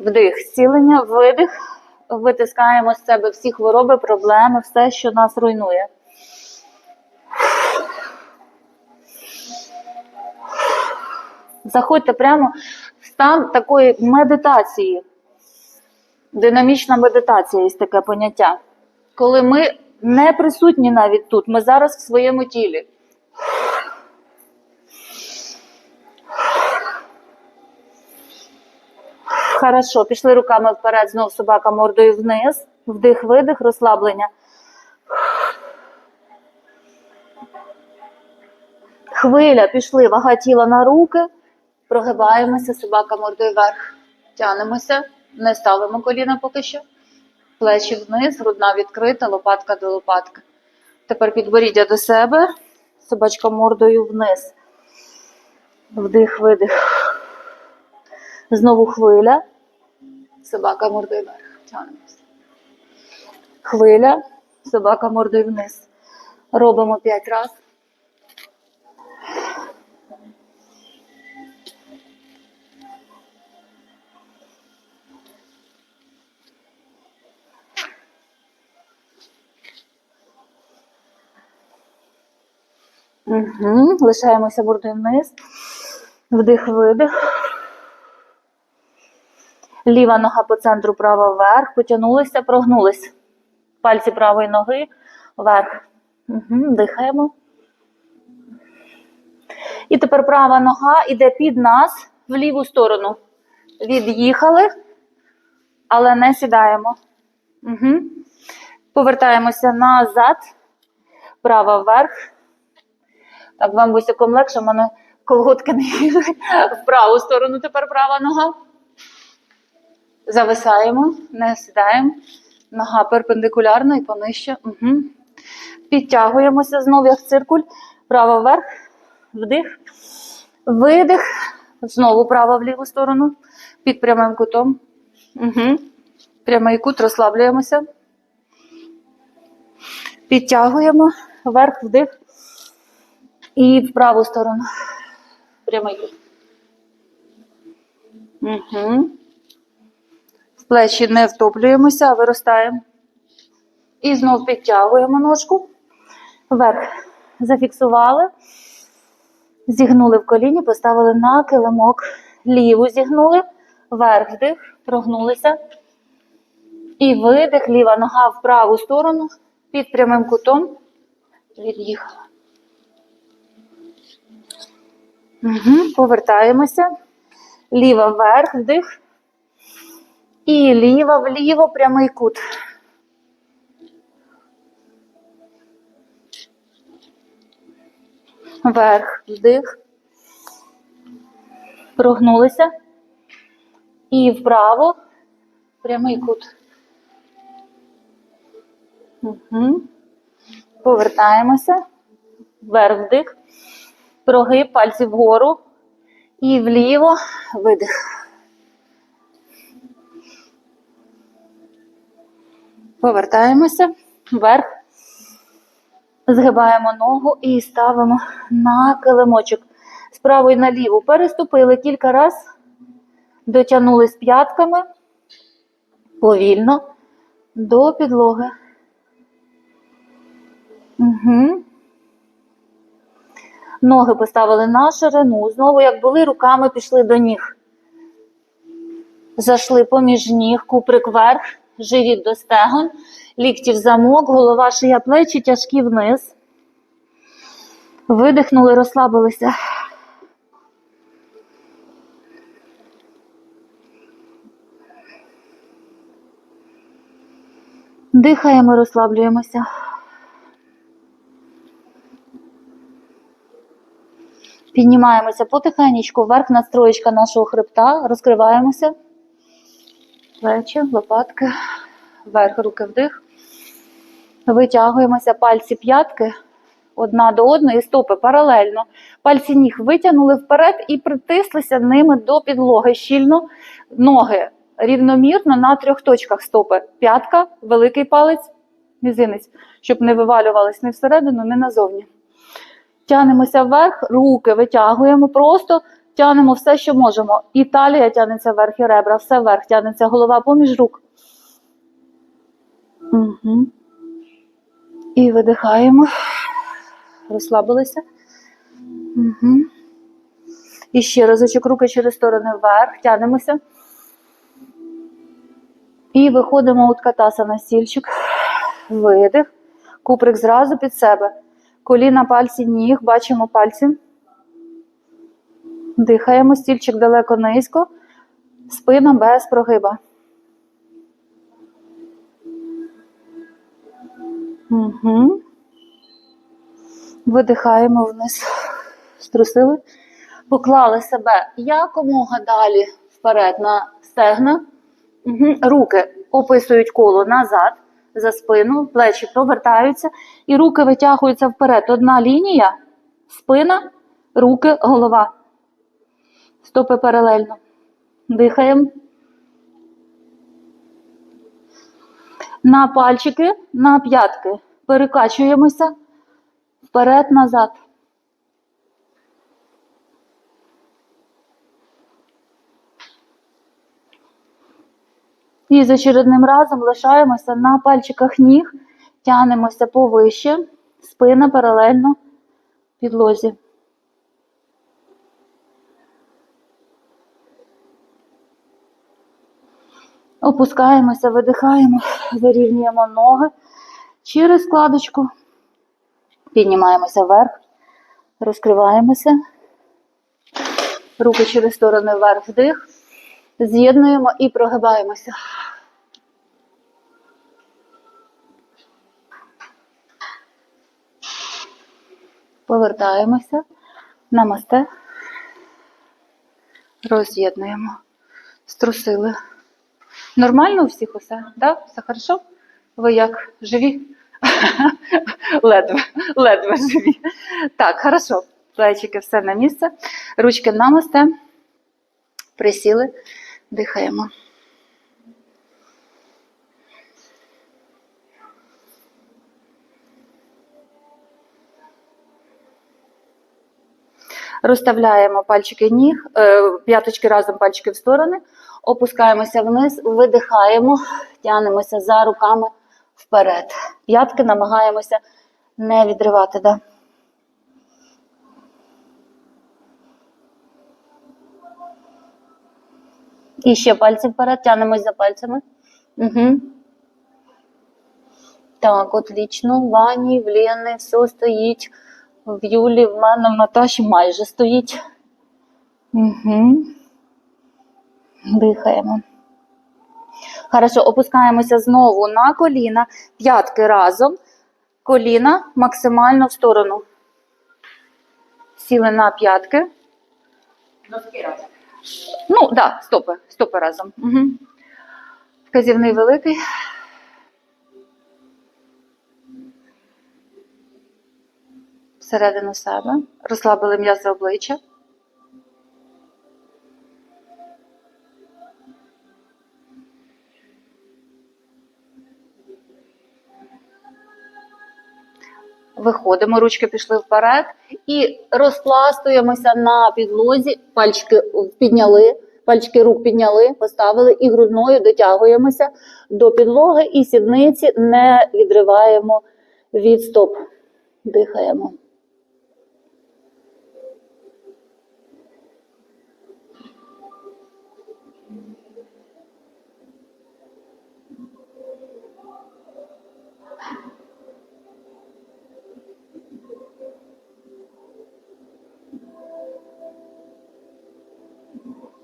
Вдих, зцілення, видих. Витискаємо з себе всі хвороби, проблеми, все, що нас руйнує. Заходьте прямо в стан такої медитації. Динамічна медитація є таке поняття. Коли ми не присутні навіть тут, ми зараз в своєму тілі. Хорошо, пішли руками вперед, знов собака мордою вниз. Вдих, видих, розслаблення. Хвиля, пішли, вага тіла на руки. Прогибаємося, собака мордою вверх. Тянемося, не ставимо коліна поки що. Плечі вниз, грудна відкрита, лопатка до лопатки. Тепер підборіддя до себе, собачка мордою вниз. Вдих, видих. Знову хвиля. Собака мордою вверх. Тянемося. Хвиля. Собака мордою вниз. Робимо 5 разів. Угу. Лишаємося мордою вниз. Вдих, видих. Ліва нога по центру, права вверх. Потягнулися, прогнулись. Пальці правої ноги вверх. Угу. Дихаємо. І тепер права нога йде під нас в ліву сторону. Від'їхали, але не сідаємо. Угу. Повертаємося назад. Права вверх. Так, вам бусиком легше, в мене колготки не їдуть. В праву сторону тепер права нога. Зависаємо, не сідаємо. Нога перпендикулярна і понижче. Угу. Підтягуємося знову, як циркуль. Право вверх, вдих, видих. Знову право в ліву сторону. Під прямим кутом. Угу. Прямий кут, розслаблюємося. Підтягуємо. Вверх, вдих. І в праву сторону. Прямий кут. Угу. Плечі не втоплюємося, а виростаємо. І знов підтягуємо ножку. Вверх. Зафіксували. Зігнули в коліні, поставили на килимок. Ліву зігнули. Вверх вдих, прогнулися. І видих, ліва нога в праву сторону. Під прямим кутом. Від'їхала. Угу. Повертаємося. Ліва вверх, вдих. І ліва вліво прямий кут. Вверх, вдих. Прогнулися. І вправо прямий кут. Угу. Повертаємося. Вверх вдих. Прогиб, пальці вгору. І вліво видих. Повертаємося вверх. Згибаємо ногу і ставимо на килимочок. З правої на ліву. Переступили кілька разів. Дотягнулись п'ятками повільно до підлоги. Угу. Ноги поставили на ширину. Знову, як були, руками пішли до ніг. Зайшли поміж ніг, куприк вверх, живіт до стегон, лікті в замок, голова, шия, плечі, тяжкі вниз. Видихнули, розслабилися. Дихаємо, розслаблюємося. Піднімаємося потихеньку вверх, настроєчка нашого хребта, розкриваємося. Плечі, лопатки, вверх, руки вдих. Витягуємося пальці п'ятки одна до одної, стопи паралельно. Пальці ніг витягнули вперед і притислися ними до підлоги щільно. Ноги рівномірно на трьох точках стопи. П'ятка, великий палець, мізинець, щоб не вивалювались ні всередину, ні назовні. Тягнемося вверх, руки витягуємо, просто Тянемо все, що можемо. І талія тягнеться вверх, і ребра, все вверх, тягнеться голова поміж рук. Угу. І видихаємо. Розслабилися. Угу. І ще разочок руки через сторони вверх, тянемося. І виходимо у ткатаса на стільчик. Видих. Куприк зразу під себе. Коліна, пальці, ніг. Бачимо пальці. Дихаємо, стільчик далеко низько. Спина без прогиба. Угу. Видихаємо вниз. Струсили. Поклали себе якомога далі вперед на стегна. Угу. Руки описують коло назад, за спину, плечі провертаються, і руки витягуються вперед. Одна лінія, спина, руки, голова. Стопи паралельно. Дихаємо. На пальчики, на п'ятки. Перекачуємося вперед-назад. І з очередним разом лишаємося на пальчиках ніг, тянемося повище, спина паралельно підлозі. Опускаємося, видихаємо, вирівнюємо ноги. Через складочку, піднімаємося вверх, розкриваємося, руки через сторони вверх, вдих, з'єднуємо і прогибаємося. Повертаємося, намасте, роз'єднуємо, струсили. Нормально у всіх усе? Да? Все хорошо? Ви як живі? ледве, ледве живі. Так, хорошо. Плечики все на місце. Ручки намасте. Присіли, дихаємо. Розставляємо пальчики ніг, е, п'яточки разом пальчики в сторони, опускаємося вниз, видихаємо, тянемося за руками вперед. П'ятки намагаємося не відривати. Да? І ще пальці вперед, тянемось за пальцями. Угу. Так, отлично. Вані, в Лєни все стоїть. В Юлі, в мене, в Наташі майже стоїть. Угу. Дихаємо. Хорошо, опускаємося знову на коліна, п'ятки разом. Коліна максимально в сторону. Сіли на п'ятки. Носки разом. Ну, так, да, стопи, стопи разом. Угу. Вказівний великий. Всередину себе. Розслабили м'язи обличчя. Виходимо, ручки пішли вперед і розпластуємося на підлозі, пальчики підняли, пальчики рук підняли, поставили і грудною дотягуємося до підлоги і сідниці не відриваємо від стоп. Дихаємо.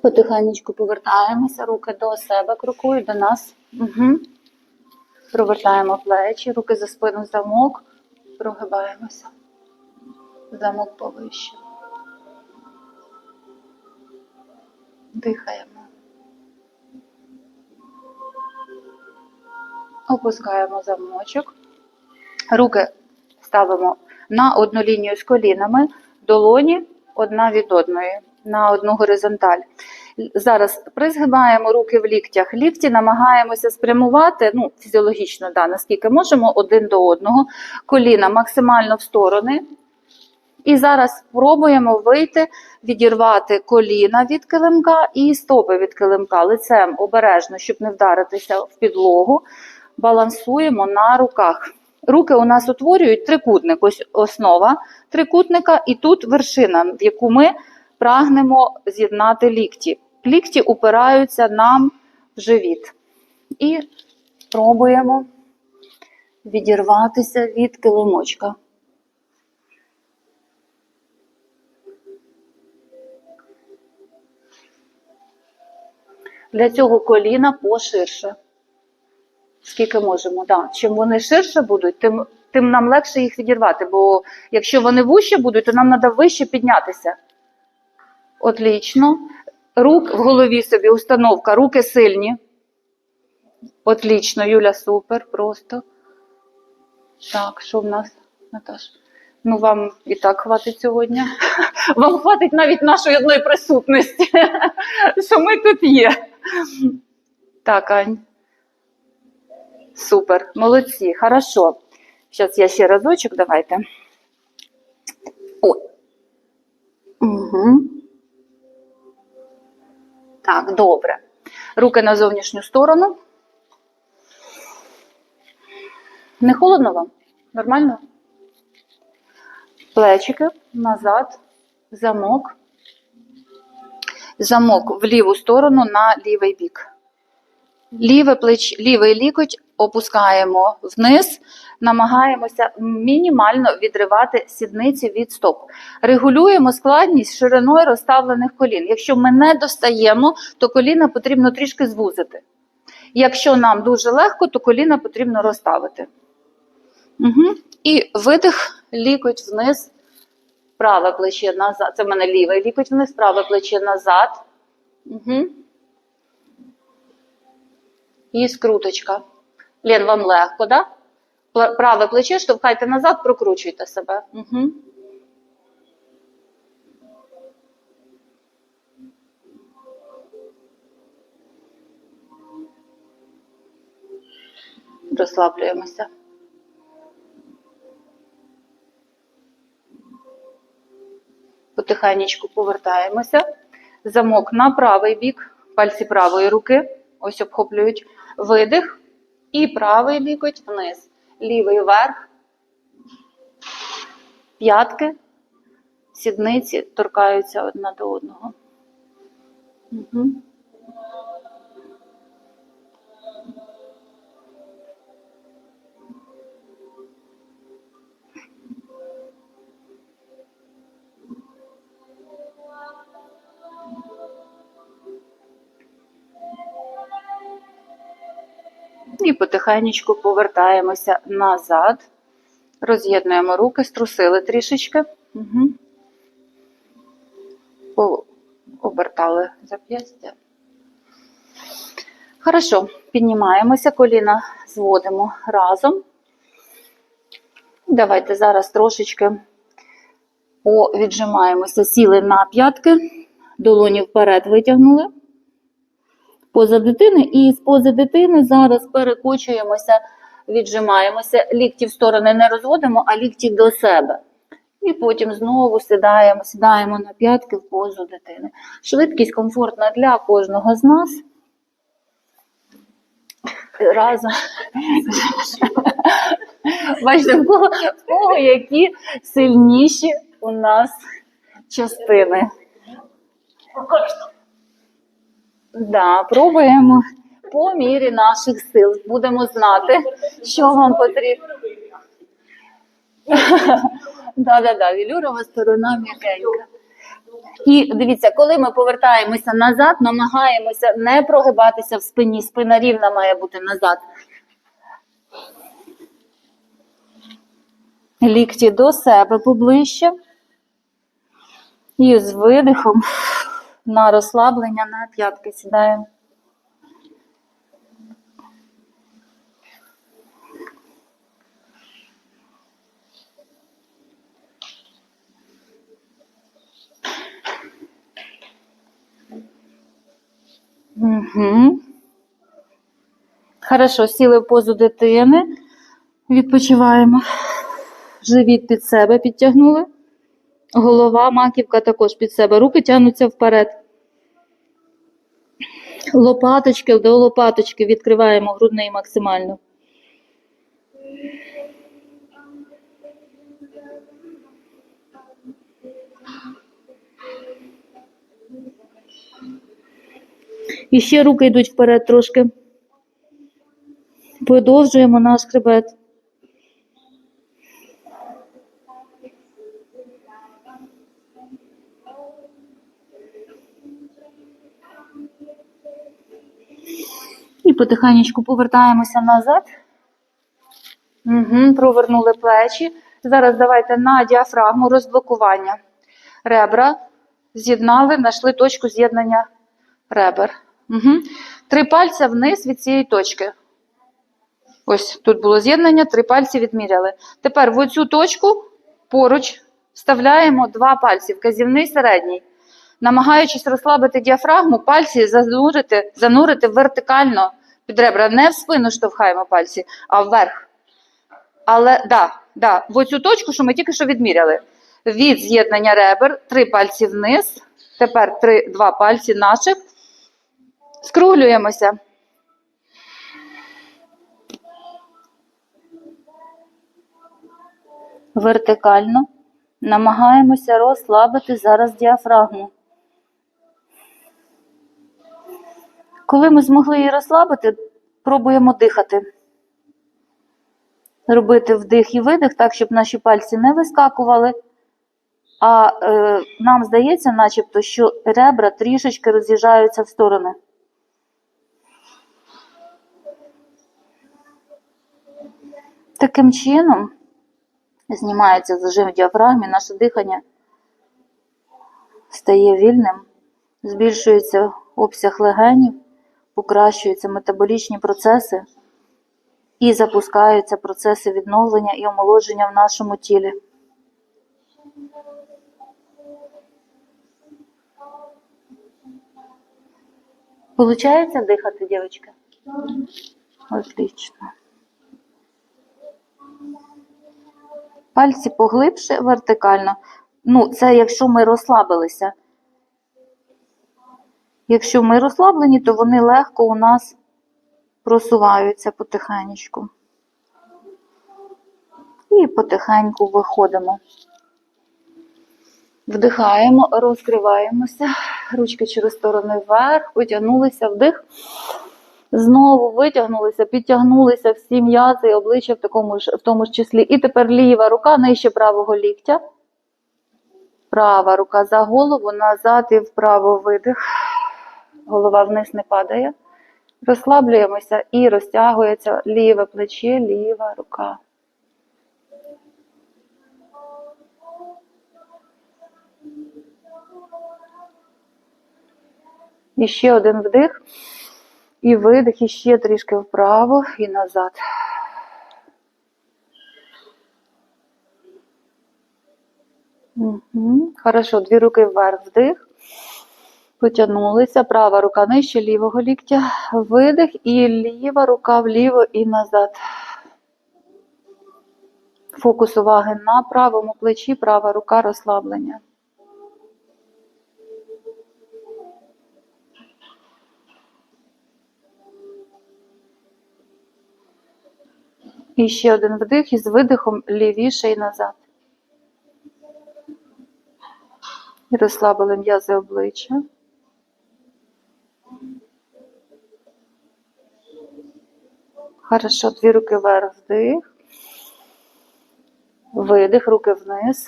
Потихенечку повертаємося, руки до себе крокують, до нас. Угу. Провертаємо плечі, руки за спину замок, прогибаємося. Замок повище. Дихаємо. Опускаємо замочок. Руки ставимо на одну лінію з колінами, долоні одна від одної, на одну горизонталь. Зараз призгибаємо руки в ліктях. Лікті намагаємося спрямувати, ну, фізіологічно, да, наскільки можемо, один до одного. Коліна максимально в сторони. І зараз спробуємо вийти, відірвати коліна від килимка і стопи від килимка лицем обережно, щоб не вдаритися в підлогу. Балансуємо на руках. Руки у нас утворюють трикутник, ось основа трикутника, і тут вершина, в яку ми прагнемо з'єднати лікті. Лікті упираються нам в живіт. І пробуємо відірватися від килимочка. Для цього коліна поширше. Скільки можемо, да. Чим вони ширше будуть, тим, тим нам легше їх відірвати. Бо якщо вони вище будуть, то нам треба вище піднятися. Отлично. Рук в голові собі установка, руки сильні. Отлично, Юля, супер, просто. Так, що в нас, Наташ? Ну, вам і так хватить сьогодні. Вам хватить навіть нашої одної присутності, що ми тут є. Так, Ань. Супер, молодці, хорошо. Зараз я ще разочок, давайте. Ой. Угу. Так, добре. Руки на зовнішню сторону. Не холодно вам? Нормально? Плечики назад, замок. Замок в ліву сторону на лівий бік. Ліве плеч, лівий лікоть опускаємо вниз, намагаємося мінімально відривати сідниці від стоп. Регулюємо складність шириною розставлених колін. Якщо ми не достаємо, то коліна потрібно трішки звузити. Якщо нам дуже легко, то коліна потрібно розставити. Угу. І видих, лікоть вниз, праве плече назад. Це в мене лівий лікоть вниз, праве плече назад. Угу. І скруточка. Лен, вам легко, да? Праве плече штовхайте назад, прокручуйте себе. Угу. Розслаблюємося. Потихенечку повертаємося. Замок на правий бік, пальці правої руки. Ось обхоплюють видих. І правий лікоть вниз. Лівий вверх. П'ятки, сідниці торкаються одна до одного. Угу. І потихенечку повертаємося назад. Роз'єднуємо руки, струсили трішечки. Угу. Обертали зап'ястя. Хорошо, піднімаємося, коліна зводимо разом. Давайте зараз трошечки віджимаємося, сіли на п'ятки, долоні вперед витягнули поза дитини, і з пози дитини зараз перекочуємося, віджимаємося, лікті в сторони не розводимо, а лікті до себе. І потім знову сідаємо, сідаємо на п'ятки в позу дитини. Швидкість комфортна для кожного з нас. Разом. Бачите, в кого, в кого які сильніші у нас частини. Да, пробуємо по мірі наших сил. Будемо знати, що вам потрібно. Да, да, да, вілюрова сторона м'якенька. І дивіться, коли ми повертаємося назад, намагаємося не прогибатися в спині. Спина рівна має бути назад. Лікті до себе поближче. І з видихом на розслаблення на п'ятки сідаємо. Угу. Хорошо, сіли в позу дитини. Відпочиваємо. Живіт під себе підтягнули. Голова, маківка також під себе. Руки тягнуться вперед. Лопаточки до лопаточки відкриваємо грудний максимально. І ще руки йдуть вперед трошки. Продовжуємо наш хребет. Потихеньку повертаємося назад. Угу, провернули плечі. Зараз давайте на діафрагму розблокування. Ребра з'єднали, знайшли точку з'єднання ребер. Угу. Три пальця вниз від цієї точки. Ось тут було з'єднання, три пальці відміряли. Тепер в оцю точку поруч вставляємо два пальці, вказівний середній. Намагаючись розслабити діафрагму, пальці занурити, занурити вертикально під ребра. Не в спину штовхаємо пальці, а вверх. Але да, да, в оцю точку, що ми тільки що відміряли. Від з'єднання ребер, три пальці вниз. Тепер три, два пальці наших. Скруглюємося. Вертикально намагаємося розслабити зараз діафрагму. Коли ми змогли її розслабити, пробуємо дихати. Робити вдих і видих так, щоб наші пальці не вискакували. А е, нам здається, начебто, що ребра трішечки роз'їжджаються в сторони. Таким чином знімається зажим в діафрагмі, наше дихання стає вільним, збільшується обсяг легенів, покращуються метаболічні процеси і запускаються процеси відновлення і омолодження в нашому тілі. Получається дихати, дівчатка? Отлично. Пальці поглибше вертикально. Ну, це якщо ми розслабилися. Якщо ми розслаблені, то вони легко у нас просуваються потихеньку. І потихеньку виходимо. Вдихаємо, розкриваємося. Ручки через сторони вверх, потягнулися вдих. Знову витягнулися, підтягнулися всі м'язи і обличчя в, такому ж, в тому ж числі. І тепер ліва рука нижче правого ліктя. Права рука за голову, назад і вправо видих. Голова вниз не падає. Розслаблюємося і розтягується ліве плече, ліва рука. І ще один вдих. І видих, і ще трішки вправо і назад. Угу. Хорошо, дві руки вверх, вдих. Потягнулися. Права рука нижче лівого ліктя. Видих і ліва рука вліво і назад. Фокус уваги на правому плечі, права рука розслаблення. І ще один вдих із видихом лівіше і назад. І розслабили м'язи обличчя. Хорошо, дві руки вверх, вдих. Видих, руки вниз.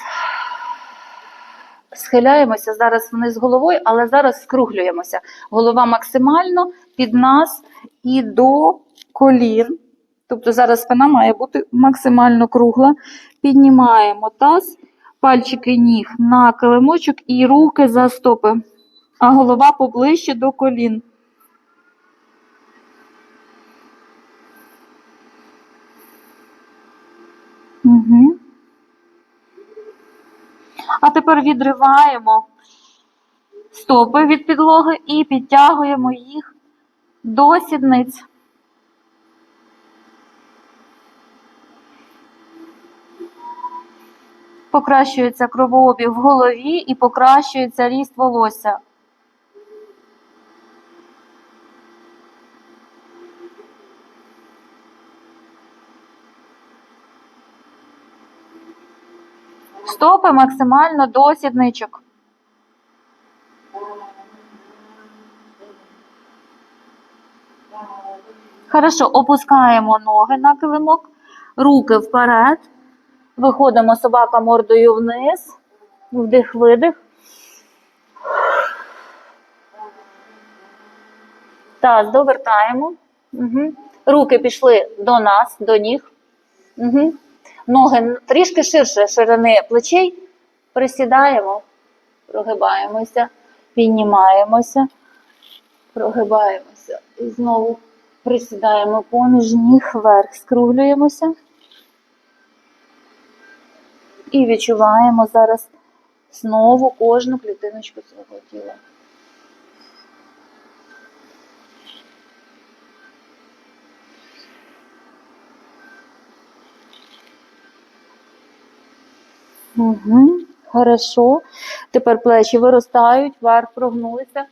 Схиляємося зараз вниз головою, але зараз скруглюємося. Голова максимально під нас і до колін. Тобто зараз спина має бути максимально кругла. Піднімаємо таз, пальчики ніг на килимочок і руки за стопи, а голова поближче до колін. Угу. А тепер відриваємо стопи від підлоги і підтягуємо їх до сідниць. Покращується кровообіг в голові і покращується ріст волосся. Стопи максимально до сідничок. Хорошо, опускаємо ноги на килимок, руки вперед. Виходимо собака мордою вниз. Вдих, видих. Таз довертаємо. Угу. Руки пішли до нас, до ніг. Угу. Ноги трішки ширше ширини плечей. Присідаємо, прогибаємося, піднімаємося, прогибаємося. І знову присідаємо поміж ніг вверх, скруглюємося. І відчуваємо зараз знову кожну клітиночку свого тіла. Угу, хорошо. Тепер плечі виростають, вверх прогнулися,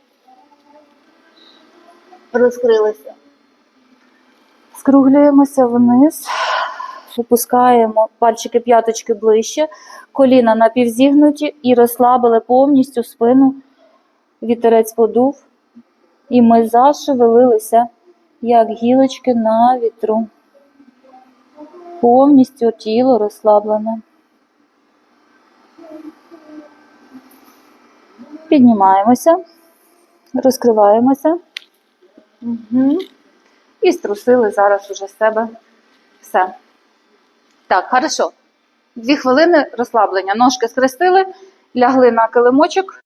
розкрилися. Скруглюємося вниз, опускаємо пальчики п'яточки ближче, коліна напівзігнуті і розслабили повністю спину. Вітерець подув, і ми зашевелилися, як гілочки на вітру. Повністю тіло розслаблене. Піднімаємося, розкриваємося. Угу. І струсили зараз уже з себе все. Так, хорошо. Дві хвилини розслаблення. Ножки скрестили, лягли на килимочок,